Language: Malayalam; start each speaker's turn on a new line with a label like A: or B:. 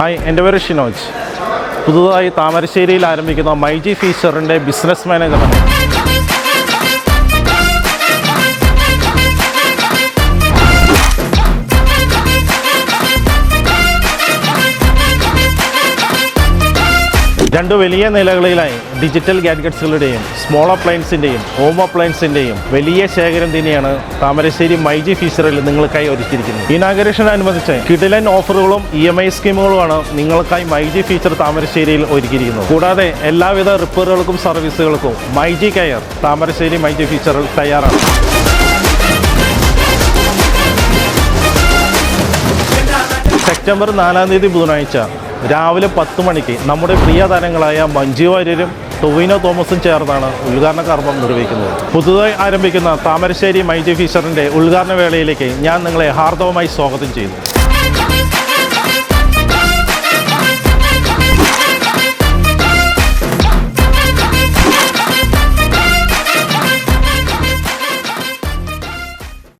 A: ഹായ് എന്റെ പേര് ഷിനോജ്. പുതുതായി താമരശ്ശേരിയിൽ ആരംഭിക്കുന്ന മൈജി ഫീച്ചറിന്റെ ബിസിനസ് മാനേജറാണ് രണ്ട് വലിയ നിലകളിലായി ഡിജിറ്റൽ ഗാഡ്ഗറ്റ്സുകളുടെയും സ്മോൾ അപ്ലയൻസിന്റെയും ഹോം അപ്ലയൻസിന്റെയും വലിയ ശേഖരം തന്നെയാണ് താമരശ്ശേരി മൈജി ഫീച്ചറിൽ നിങ്ങൾക്കായി ഒരുക്കിയിരിക്കുന്നത്. ഇനാഗറേഷനനുബന്ധിച്ച് കിടിലൻ ഓഫറുകളും ഇ എം ഐ സ്കീമുകളുമാണ് നിങ്ങൾക്കായി മൈജി ഫീച്ചർ താമരശ്ശേരിയിൽ ഒരുക്കിയിരിക്കുന്നത്. കൂടാതെ എല്ലാവിധ റിപ്പയറുകൾക്കും സർവീസുകൾക്കും മൈജി കെയർ താമരശ്ശേരി മൈജി ഫീച്ചറിൽ തയ്യാറാണ്. സെപ്റ്റംബർ നാലാം തീയതി ബുധനാഴ്ച രാവിലെ പത്ത് മണിക്ക് നമ്മുടെ പ്രിയ താരങ്ങളായ മഞ്ജു വാര്യരും ടൊവിനോ തോമസും ചേർന്നാണ് ഉദ്ഘാടന കർമ്മം നിർവഹിക്കുന്നത്. പുതുതായി ആരംഭിക്കുന്ന താമരശ്ശേരി മൈജി ഫീച്ചറിന്റെ ഉദ്ഘാടന വേളയിലേക്ക് ഞാൻ നിങ്ങളെ ഹാർദവമായി സ്വാഗതം ചെയ്യുന്നു.